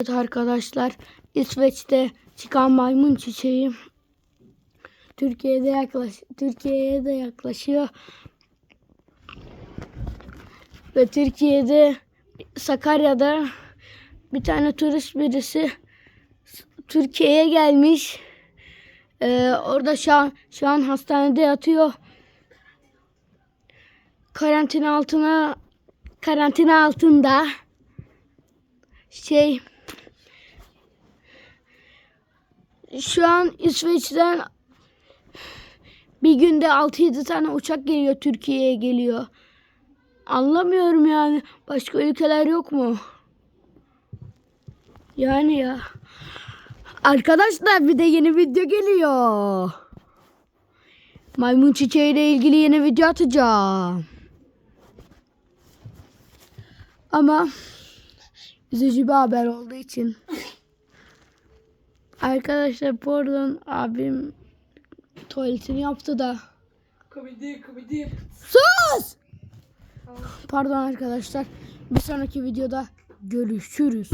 Evet arkadaşlar İsveç'te çıkan maymun çiçeği Türkiye'de yaklaş Türkiye'ye de yaklaşıyor. Ve Türkiye'de Sakarya'da bir tane turist birisi Türkiye'ye gelmiş. Ee, orada şu an, şu an hastanede yatıyor. Karantina altına karantina altında şey şu an İsveç'ten bir günde 6-7 tane uçak geliyor Türkiye'ye geliyor. Anlamıyorum yani. Başka ülkeler yok mu? Yani ya. Arkadaşlar bir de yeni video geliyor. Maymun çiçeğiyle ilgili yeni video atacağım. Ama üzücü bir haber olduğu için. Arkadaşlar pardon abim tuvaletini yaptı da. Komedi komedi. Sus! Pardon arkadaşlar. Bir sonraki videoda görüşürüz.